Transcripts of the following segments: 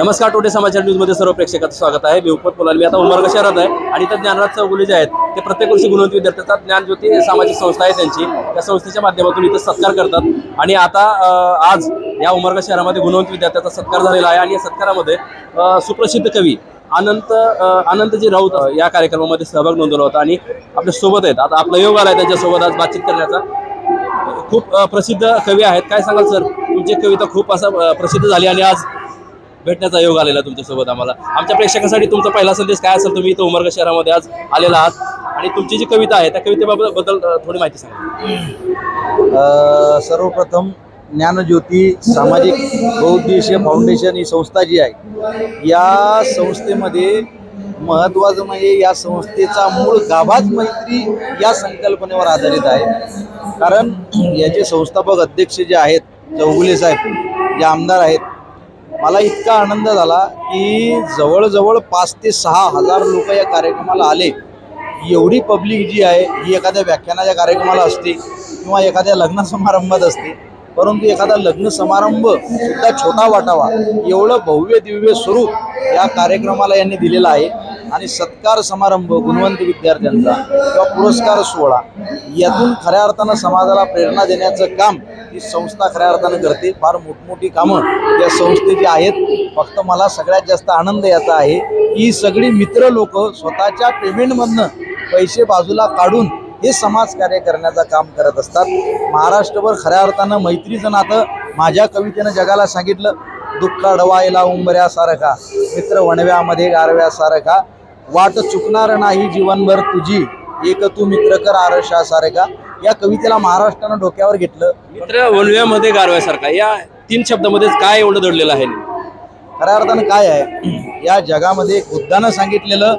नमस्कार टोटे समाचार न्यूजमध्ये सर्व प्रेक्षकांचं स्वागत आहे. मी उपत बोलाल मी आता उमरगा शहरात आहे आणि इथं ज्ञानराज चौगुले जे आहेत ते प्रत्येक वर्षी गुणवंत विद्यार्थ्यांचा ज्ञानज्योती सामाजिक संस्था आहे त्यांची. त्या संस्थेच्या माध्यमातून इथं सत्कार करतात. आणि आता आज या उमरगा शहरामध्ये गुणवंत विद्यार्थ्याचा सत्कार झालेला आहे आणि या सत्कारामध्ये सुप्रसिद्ध कवी अनंत अनंतजी राऊत या कार्यक्रमामध्ये सहभाग नोंदवला होता आणि आपल्यासोबत आहेत. आता आपला योग आला आहे त्यांच्यासोबत आज बातचीत करण्याचा. खूप प्रसिद्ध कवी आहेत. काय सांगाल सर? तुमची कविता खूप असा प्रसिद्ध झाली आणि आज भेटण्याचा योग आलेला तुमच्यासोबत आम्हाला. आमच्या प्रेक्षकांसाठी तुमचा पहिला संदेश काय असेल तुम्ही इथं उमरगा शहरामध्ये आज आलेला आहात? आणि तुमची जी कविता आहे त्या कवितेबाबत बद्दल थोडी माहिती सांगा. सर्वप्रथम ज्ञानज्योती सामाजिक बहुउद्देशीय फाउंडेशन ही संस्था जी आहे या संस्थेमध्ये महत्त्वाचं म्हणजे या संस्थेचा मूळ गाभाच मैत्री या संकल्पनेवर आधारित आहे. कारण याचे संस्थापक अध्यक्ष जे आहेत चौगुले साहेब जे आमदार आहेत मला इतका आनंद झाला की जवळजवळ पाच ते सहा हजार लोक या कार्यक्रमाला आले. एवढी पब्लिक जी आहे ही एखाद्या व्याख्यानाच्या कार्यक्रमाला असते किंवा एखाद्या लग्न समारंभात असते. परंतु एखादा लग्न समारंभ सुद्धा छोटा वाटावा एवढं भव्य दिव्य स्वरूप या कार्यक्रमाला यांनी दिलेलं आहे. आणि सत्कार समारंभ गुणवंत विद्यार्थ्यांचा किंवा पुरस्कार सोहळा यातून खऱ्या अर्थानं समाजाला प्रेरणा देण्याचं काम ही संस्था खऱ्या अर्थानं करते. फार मोठमोठी कामं या संस्थेची आहेत फक्त मला सगळ्यात जास्त आनंद याचा आहे की ही सगळी मित्र लोक स्वतःच्या पेमेंटमधनं पैसे बाजूला काढून हे समाजकार्य करण्याचं काम करत असतात. महाराष्ट्रभर खऱ्या अर्थानं मैत्रीचं नातं माझ्या कवितेनं जगाला सांगितलं दुःख अडवायला उंबऱ्यासारखा मित्र वणव्यामध्ये गारव्यासारखा वाट चुकणार नाही जीवनभर तुझी एक तू मित्र कर आरशासारखा. या कवितेला महाराष्ट्रानं डोक्यावर घेतलं. मित्र वनव्यामध्ये गारव्यासारखा. या तीन शब्दामध्ये काय एवढं दडलेलं आहे? खऱ्या अर्थानं काय आहे? या जगामध्ये बुद्धानं सांगितलेलं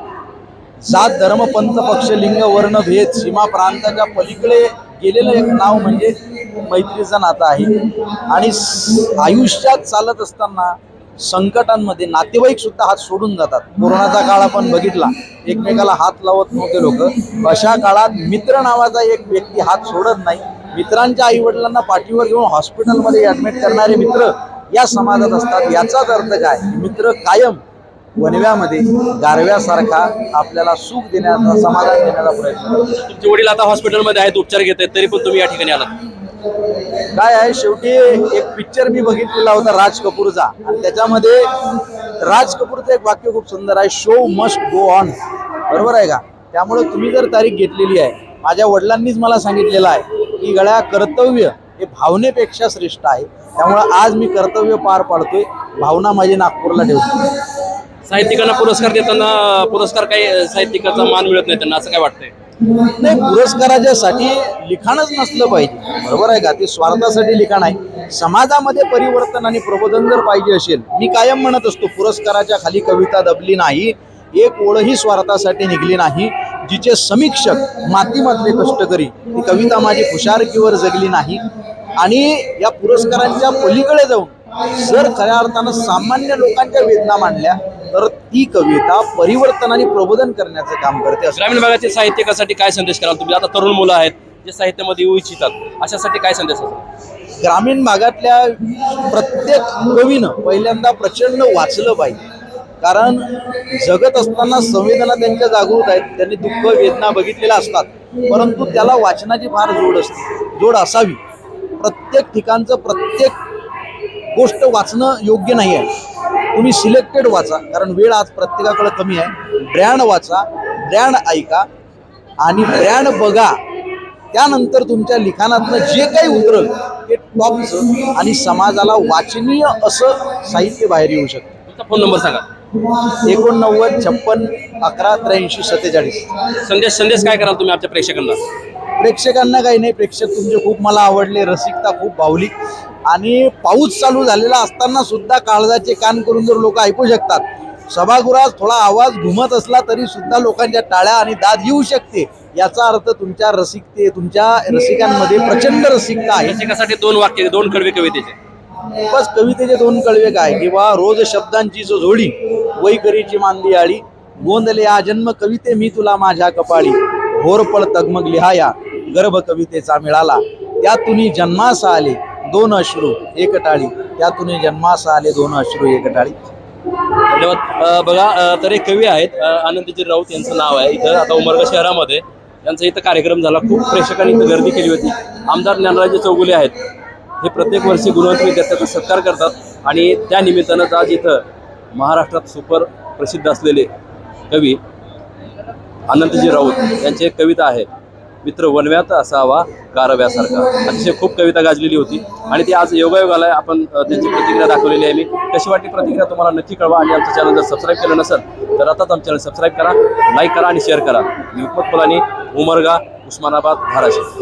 जात धर्म पंथ पक्ष लिंग वर्ण भेद सीमा प्रांताच्या पलीकडे गेलेलं एक नाव म्हणजे मैत्रीचं नातं आहे. आणि आयुष्यात चालत असताना संकटांमध्ये नातेवाईक सुद्धा हात सोडून जातात. कोरोनाचा काळ आपण बघितला. एकमेकाला हात लावत नव्हते लोक. अशा काळात मित्र नावाचा एक व्यक्ती हात सोडत नाही. मित्रांच्या आईवडिलांना पाठीवर घेऊन हॉस्पिटलमध्ये ऍडमिट करणारे मित्र या समाजात असतात. याचाच अर्थ काय? मित्र कायम वनव्यामध्ये गारव्यासारखा आपल्याला सुख देण्याचा समाधान देण्याचा प्रयत्न तुमचे वडील आता हॉस्पिटलमध्ये आहेत उपचार घेत आहेत तरी पण तुम्ही या ठिकाणी आलात. काय आहे? शेवटी एक पिक्चर मी बघितलेला होता राज कपूरचा. आणि त्याच्यामध्ये राज कपूरचं एक वाक्य खूप सुंदर आहे शो मस्ट गो ऑन बरोबर आहे का? त्यामुळे तुम्ही जर तारीख घेतलेली आहे माझ्या वडिलांनीच मला सांगितलेलं आहे की गळ्या कर्तव्य हे भावनेपेक्षा श्रेष्ठ आहे. त्यामुळे आज मी कर्तव्य पार पाडतोय भावना माझी नागपूरला ठेवतो. साहित्यिकांना पुरस्कार देताना पुरस्कार काही साहित्यिकाचा मान मिळत नाही त्यांना असं काय वाटतंय? नाही पुरस्काराच्यासाठी लिखाणच नसलं पाहिजे. बरोबर आहे का? ते स्वार्थासाठी लिखाण आहे. समाजामध्ये परिवर्तन आणि प्रबोधन जर पाहिजे असेल मी कायम म्हणत असतो पुरस्काराच्या खाली कविता दबली नाही एक ओळही स्वार्थासाठी निघली नाही जिचे समीक्षक मातीमधले कष्टकरी ती कविता माझी हुशारकीवर जगली नाही. आणि या पुरस्कारांच्या पलीकडे जाऊन जर खऱ्या अर्थानं सामान्य लोकांच्या वेदना मांडल्या तर ती कविता परिवर्तन आणि प्रबोधन करण्याचं काम करते असं ग्रामीण भागातील साहित्यिकासाठी काय संदेश कराल तुम्ही? आता तरुण मुलं आहेत जे साहित्यामध्ये येऊ इच्छितात अशासाठी काय संदेश असेल? ग्रामीण भागातल्या प्रत्येक कवीनं पहिल्यांदा प्रचंड वाचलं पाहिजे. कारण जगत असताना संवेदना त्यांच्या जागृत आहेत त्यांनी दुःख वेदना बघितलेल्या असतात. परंतु त्याला वाचनाची फार जोड असते. जोड असावी. प्रत्येक ठिकाणचं प्रत्येक गोष्ट वाचणं योग्य नाही आहे. तुम्ही सिलेक्टेड वाचा कारण वेळ आज प्रत्येकाकडे कमी आहे. ब्रँड वाचा ब्रँड ऐका आणि ब्रँड बघा. त्यानंतर तुमच्या लिखाणातनं जे काही उतरल ते टॉपचं आणि समाजाला वाचनीय असं साहित्य बाहेर येऊ शकतं. तुमचा फोन नंबर सांगा. एकोणनव्वद छप्पन अकरा त्र्याऐंशी सत्तेचाळीस. संदेश संदेश काय कराल तुम्ही आमच्या प्रेक्षकांना? प्रेक्षकांना काही नाही प्रेक्षक तुमचे खूप मला आवडले रसिकता खूप भावली. आणि पाऊस चालू झालेला असताना सुद्धा काळजाचे कान करून जर लोक ऐकू शकतात. सभागृहात थोडा आवाज घुमत असला तरी सुद्धा लोकांच्या टाळ्या आणि दाद येऊ शकते. याचा अर्थ तुमच्या रसिकते तुमच्या रसिकांमध्ये प्रचंड रसिकता आहे. रसिकासाठी दोन वाक्य दोन कडवे कवितेचे. बस कवितेचे दोन कळवे काय? किंवा रोज शब्दांची जो जोडी वैकरीची मानली आळी गोंदले आ जन्म कविते मी तुला माझ्या कपाळी होरपळ तगमग लिहाया गर्भ कवितेचा मिळाला. त्यातून जन्मास आले. दोन अश्रू एक टाळी. त्यातून जन्मास आले दोन अश्रू एक टाळी. धन्यवाद. बघा तर एक कवी आहेत आनंदजी राऊत यांचं नाव आहे इथं आता उमरगा शहरामध्ये. यांचा इथं कार्यक्रम झाला. खूप प्रेक्षकांनी इथं गर्दी केली होती. आमदार ज्ञानराजे चौगुले आहेत. हे प्रत्येक वर्षी गुणवंत विद्यार्थ्याचा सत्कार करतात आणि त्या निमित्तानंच आज इथं महाराष्ट्रात सुपर प्रसिद्ध असलेले कवी आनंदजी राऊत यांची एक कविता आहे. मित्र वनव्यात असावा कारव्यासारखा. अतिशय खूप कविता गाजलेली होती. आणि ती आज योगायोगाला आपण त्यांची प्रतिक्रिया दाखवलेली आहे मी. कशी वाटली प्रतिक्रिया तुम्हाला नक्की कळवा आणि आमचं चॅनल जर सबस्क्राईब केलं नसेल तर आताच आमचं चॅनल सबस्क्राईब करा लाईक करा आणि शेअर करा. युपत उपमत उमरगा उस्मानाबाद धाराशिव